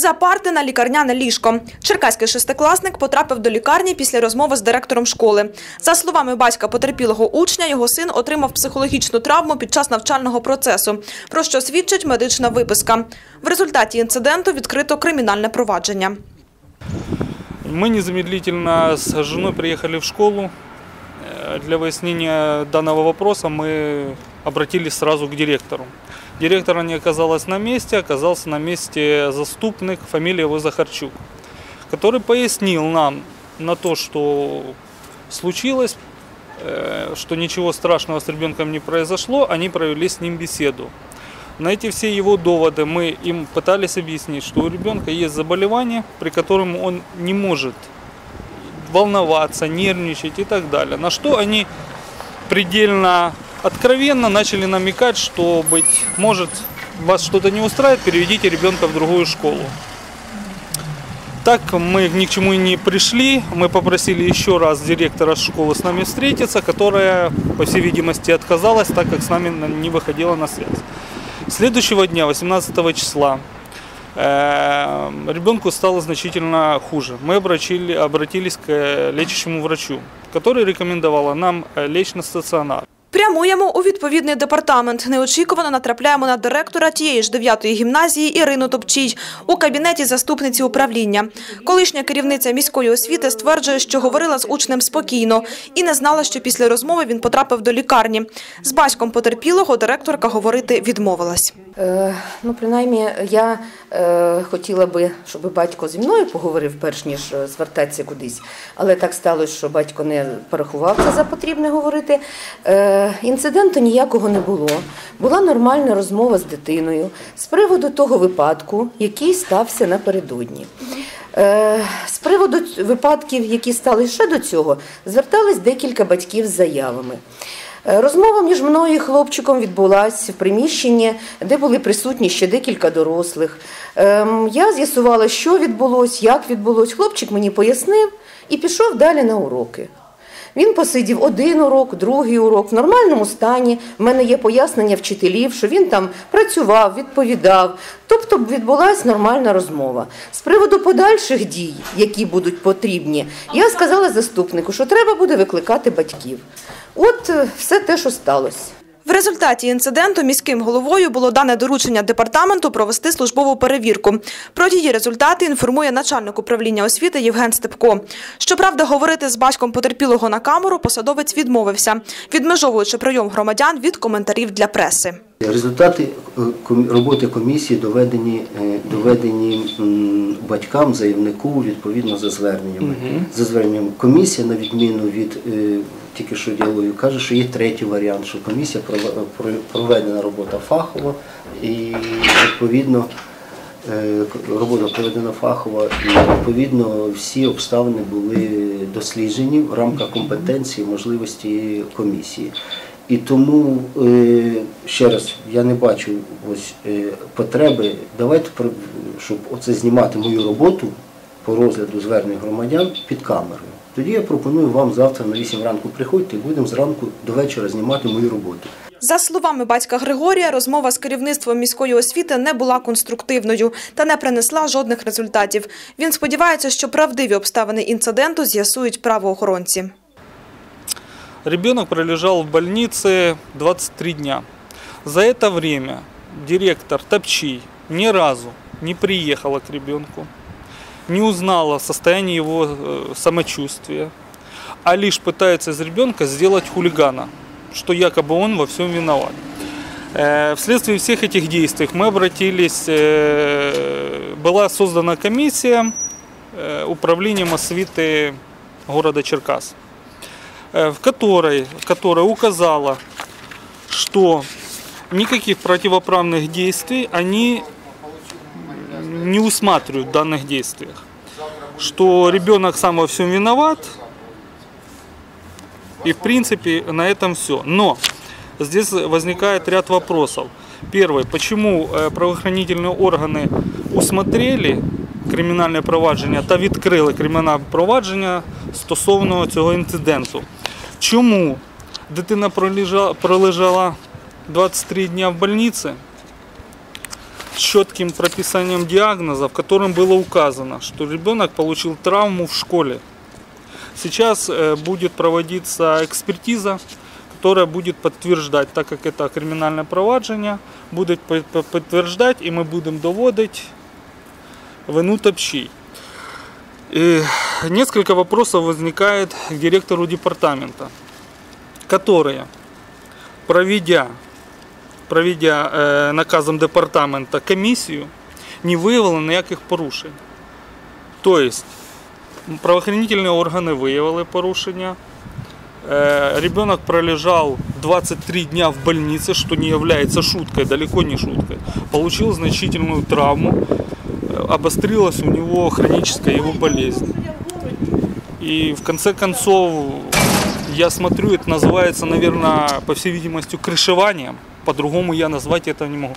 За парти на лікарняне ліжко. Черкаський шестикласник потрапив до лікарні після розмови з директором школи. За словами батька потерпілого учня, його син отримав психологічну травму під час навчального процесу, про що свідчить медична виписка. В результаті інциденту відкрито кримінальне провадження. Мы незамедлительно с женой приехали в школу. Э, Для выяснения данного вопроса мы обратились сразу к директору. Директора не оказалось на месте, оказался на месте заступник, фамилия его Захарчук, который пояснил нам на то, что случилось, э, что ничего страшного с ребенком не произошло, они провели с ним беседу. На эти все его доводы мы им пытались объяснить, что у ребенка есть заболевание, при котором он не может волноваться, нервничать и так далее. На что они предельно откровенно начали намекать, что, быть может, вас что-то не устраивает, переведите ребенка в другую школу. Так мы ни к чему не пришли. Мы попросили еще раз директора школы с нами встретиться, которая, по всей видимости, отказалась, так как с нами на- не выходила на связь. Следующего дня, 18 числа, э, ребенку стало значительно хуже. Мы обратили, обратились к э, лечащему врачу, который рекомендовал нам э, лечь на стационар. Прямуємо у відповідний департамент. Неочікувано натрапляємо на директора тієї ж 9-ї гімназії Ірину Топчій у кабінеті заступниці управління. Колишня керівниця міської освіти стверджує, що говорила з учнем спокійно і не знала, що після розмови він потрапив до лікарні. З батьком потерпілого директорка говорити відмовилась. Е, ну, принаймні, я е, хотіла би, щоб батько зі мною поговорив, перш ніж е, звертатися кудись. Але так сталося, що батько не порахував це за потрібне говорити. Е, інциденту ніякого не було. Була нормальна розмова з дитиною з приводу того випадку, який стався напередодні. Е, З приводу випадків, які стали ще до цього, звертались декілька батьків з заявами. Е, Розмова між мною і хлопчиком відбулася в приміщенні, де були присутні ще декілька дорослих. Ем, Я з'ясувала, що відбулося, як відбулося. Хлопчик мені пояснив і пішов далі на уроки. Він посидів один урок, другий урок в нормальному стані. В мене є пояснення вчителів, що він там працював, відповідав. Тобто відбулася нормальна розмова. З приводу подальших дій, які будуть потрібні, я сказала заступнику, що треба буде викликати батьків. От е, все те, що сталося. В результаті інциденту міським головою було дане доручення департаменту провести службову перевірку. Про її результати інформує начальник управління освіти Євген Степко. Щоправда, говорити з батьком потерпілого на камеру посадовець відмовився, відмежовуючи прийом громадян від коментарів для преси. Результати е, роботи комісії доведені, е, доведені батькам, заявнику відповідно за зверненнями. За зверненням комісія, на відміну від е, тільки що діалогів, каже, що є третій варіант, що комісія проведена робота фахово і відповідно. е, Робота проведена фахова і відповідно всі обставини були досліджені в рамках компетенції, можливості комісії. І тому е, ще раз я не бачу ось е, потреби. Давайте щоб оце знімати мою роботу по розгляду звернень громадян під камерою. Тоді я пропоную вам завтра на 8 ранку приходьте і будемо зранку до вечора знімати мою роботу. За словами батька Григорія, розмова з керівництвом міської освіти не була конструктивною та не принесла жодних результатів. Він сподівається, що правдиві обставини інциденту з'ясують правоохоронці. Ребенок пролежал в больнице 23 дня. За это время директор Топчий ни разу не приехала к ребенку, не узнала состояние его э, самочувствия, а лишь пытается из ребенка сделать хулигана, что якобы он во всем виноват. Э, Вследствие всех этих действий мы обратились, э, была создана комиссия управлением освиты города Черкас в которой, которая указала, что никаких противоправных действий они не усматривают в данных действиях. Что ребенок сам во всем виноват, и в принципе на этом все. Но здесь возникает ряд вопросов. Первый, почему э, правоохранительные органи усмотрели кримінальне провадження та відкрили кримінальне провадження стосовно цього інциденту? Чому дитина пролежала, пролежала 23 дня в больниці? Четким прописанием диагноза, в котором было указано, что ребенок получил травму в школе. Сейчас э, будет проводиться экспертиза, которая будет подтверждать, так как это криминальное провадження, будет підтверджувати, і ми будемо доводити вину топчей. И несколько вопросов возникает к директору департамента, которые, проведя, проведя э, наказом департамента комиссию, не виявили ніяких порушень. Тобто, правоохранительні органи виявили порушення. Э, Ребенок пролежал 23 дня в больнице, что не является шуткой, далеко не шуткой. Получил значительную травму, э, обострилась у него хроническая его болезнь. И в конце концов, я смотрю, это называется, наверное, по всей видимости, крышеванием. По-другому я назвать это не могу.